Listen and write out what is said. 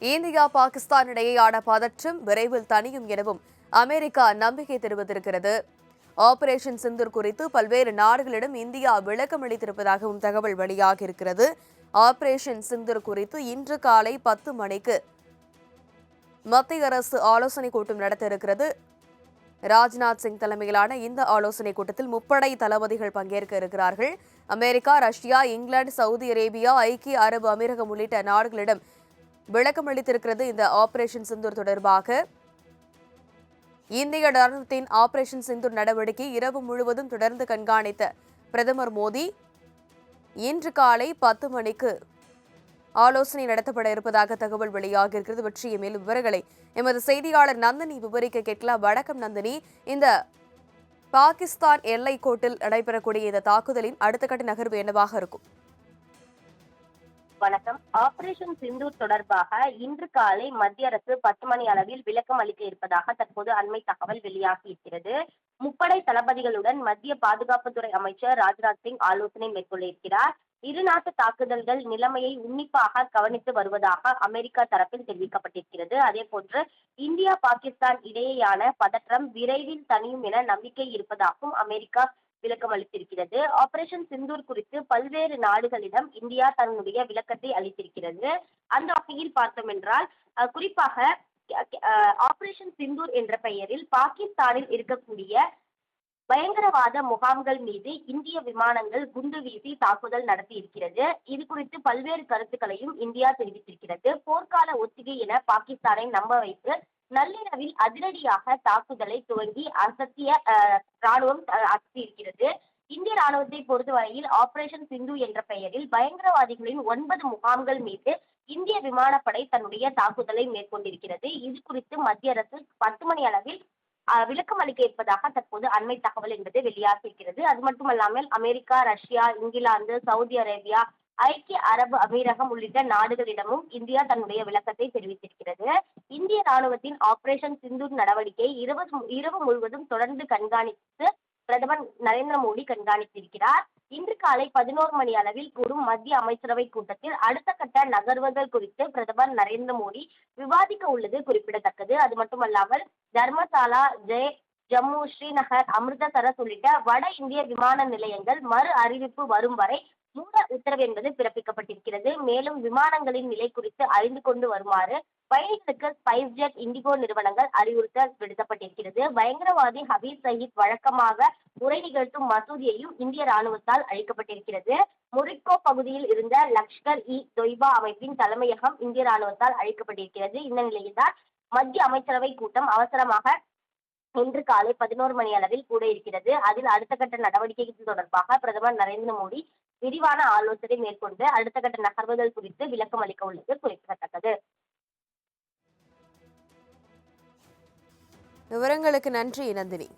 India Pakistan இடையேயான பதற்றம் விரைவில் தணியும் எனவும் அமெரிக்கா நம்பிக்கை தெரிவித்திருக்கிறது. ஆபரேஷன் சிந்தூர் குறித்து பல்வேறு நாடுகளிடம் இந்தியா விளக்கம் அளித்திருப்பதாகவும் தகவல் வெளியாகியிருக்கிறது. ஆபரேஷன் சிந்தூர் குறித்து இன்று காலை பத்து மணிக்கு மத்திய அரசு ஆலோசனை கூட்டம் நடத்த இருக்கிறது. ராஜ்நாத் சிங் தலைமையிலான இந்த ஆலோசனை கூட்டத்தில் முப்படை தளபதிகள் பங்கேற்க இருக்கிறார்கள். America Russia England Saudi Arabia ஐக்கிய அரபு அமீரகம் உள்ளிட்ட நாடுகளிடம் விளக்கம் அளித்திருக்கிறது இந்த ஆபரேஷன் சிந்தூர் தொடர்பாக. இந்திய ராணுவத்தின் ஆபரேஷன் சிந்தூர் நடவடிக்கை இரவு முழுவதும் தொடர்ந்து கண்காணித்த பிரதமர் மோடி. இன்று காலை பத்து மணிக்கு ஆலோசனை நடத்தப்பட இருப்பதாக தகவல் வெளியாகியிருக்கிறது. பற்றிய மேலும் விவரங்களை எமது செய்தியாளர் நந்தினி விவரிக்க கேட்கலாம். வணக்கம் நந்தினி. இந்த பாகிஸ்தான் எல்லை கோட்டில் நடைபெறக்கூடிய இந்த தாக்குதலின் அடுத்த கட்ட நகர்வு என்னவாக இருக்கும்? வணக்கம். ஆபரேஷன் சிந்து தொடர்பாக இன்று காலை மத்திய அரசு பத்து மணி அளவில் விளக்கம் அளிக்க இருப்பதாக தற்போது அண்மை தகவல் வெளியாகி இருக்கிறது. முப்படை தளபதிகளுடன் மத்திய பாதுகாப்புத்துறை அமைச்சர் ராஜ்நாத் சிங் ஆலோசனை மேற்கொள்ள இருக்கிறார். இரு நாட்டு தாக்குதல்கள் நிலைமையை உன்னிப்பாக கவனித்து வருவதாக அமெரிக்கா தரப்பில் தெரிவிக்கப்பட்டிருக்கிறது. அதே போன்று இந்தியா பாகிஸ்தான் இடையேயான பதற்றம் விரைவில் தணியும் என நம்பிக்கை இருப்பதாகவும் அமெரிக்கா விளக்கம் அளித்திருக்கிறது ஆபரேஷன் சிந்தூர் குறித்து பல்வேறு நாடுகளிடம் இந்தியா தன்னுடைய விளக்கத்தை அளித்திருக்கிறது. அந்த வகையில் பார்த்தோம் என்றால் குறிப்பாக ஆபரேஷன் சிந்தூர் என்ற பெயரில் பாகிஸ்தானில் இருக்கக்கூடிய பயங்கரவாத முகாம்கள் மீது இந்திய விமானங்கள் குண்டு வீசி தாக்குதல் நடத்தி இருக்கிறது இது குறித்து பல்வேறு கருத்துக்களையும் இந்தியா தெரிவித்திருக்கிறது. போர்க்கால ஒத்திகை என பாகிஸ்தானை நம்ப வைத்து நள்ளிரவில் அதிரடியாக தாக்குதலை துவங்கி அசத்திய ராணுவம் அசத்தியிருக்கிறது. இந்திய ராணுவத்தை பொறுத்தவரையில் ஆபரேஷன் சிந்து என்ற பெயரில் பயங்கரவாதிகளின் ஒன்பது முகாம்கள் மீது இந்திய விமானப்படை தன்னுடைய தாக்குதலை மேற்கொண்டிருக்கிறது. இது குறித்து மத்திய அரசு பத்து மணி அளவில் விளக்கம் அளிக்க இருப்பதாக தற்போது அண்மை தகவல் என்பது வெளியாகியிருக்கிறது. அது மட்டுமல்லாமல் America Russia England Saudi Arabia ஐக்கிய அரபு அமீரகம் உள்ளிட்ட நாடுகளிடமும் இந்தியா தன்னுடைய விளக்கத்தை தெரிவித்திருக்கிறது. இந்திய ராணுவத்தின் ஆபரேஷன் சிந்தூர் நடவடிக்கை இரவு இரவு முழுவதும் தொடர்ந்து கண்காணித்து பிரதமர் நரேந்திர மோடி கண்காணித்திருக்கிறார். இன்று காலை பதினோரு மணி அளவில் கூடும் மத்திய அமைச்சரவை கூட்டத்தில் அடுத்த கட்ட நகர்வுகள் குறித்து பிரதமர் நரேந்திர மோடி விவாதிக்க உள்ளது குறிப்பிடத்தக்கது. அது மட்டுமல்லாமல் தர்மசாலா ஜெய் ஜம்மு ஸ்ரீநகர் அமிர்தசரஸ் உள்ளிட்ட வட இந்திய விமான நிலையங்கள் மறு அறிவிப்பு வரும் வரை மூட உத்தரவு என்பது பிறப்பிக்கப்பட்டிருக்கிறது. மேலும் விமானங்களின் நிலை குறித்து அறிந்து கொண்டு வருமாறு பயணிகளுக்கு ஸ்பைஸ் ஜெட் இண்டிகோ நிறுவனங்கள் அறிவுறுத்தல் விடுக்கப்பட்டிருக்கிறது பயங்கரவாதி ஹபீஸ் சயீத் வழக்கமாக உரை நிகழ்த்தும் மசூதியையும் இந்திய ராணுவத்தால் அழிக்கப்பட்டிருக்கிறது. மொரிக்கோ பகுதியில் இருந்த லஷ்கர் இ தொய்பா அமைப்பின் தலைமையகம் இந்திய ராணுவத்தால் அழிக்கப்பட்டிருக்கிறது. இந்த நிலையில்தான் மத்திய அமைச்சரவை கூட்டம் அவசரமாக இன்று காலை பதினோரு மணி அளவில் கூட இருக்கிறது. அதில் அடுத்த கட்ட நடவடிக்கைகள் தொடர்பாக பிரதமர் நரேந்திர மோடி விரிவான ஆலோசனை மேற்கொண்டு அடுத்த கட்ட நகர்வுகள் குறித்து விளக்கம் அளிக்க உள்ளது குறிப்பிடத்தக்கது. விவரங்களுக்கு நன்றி நந்தினி.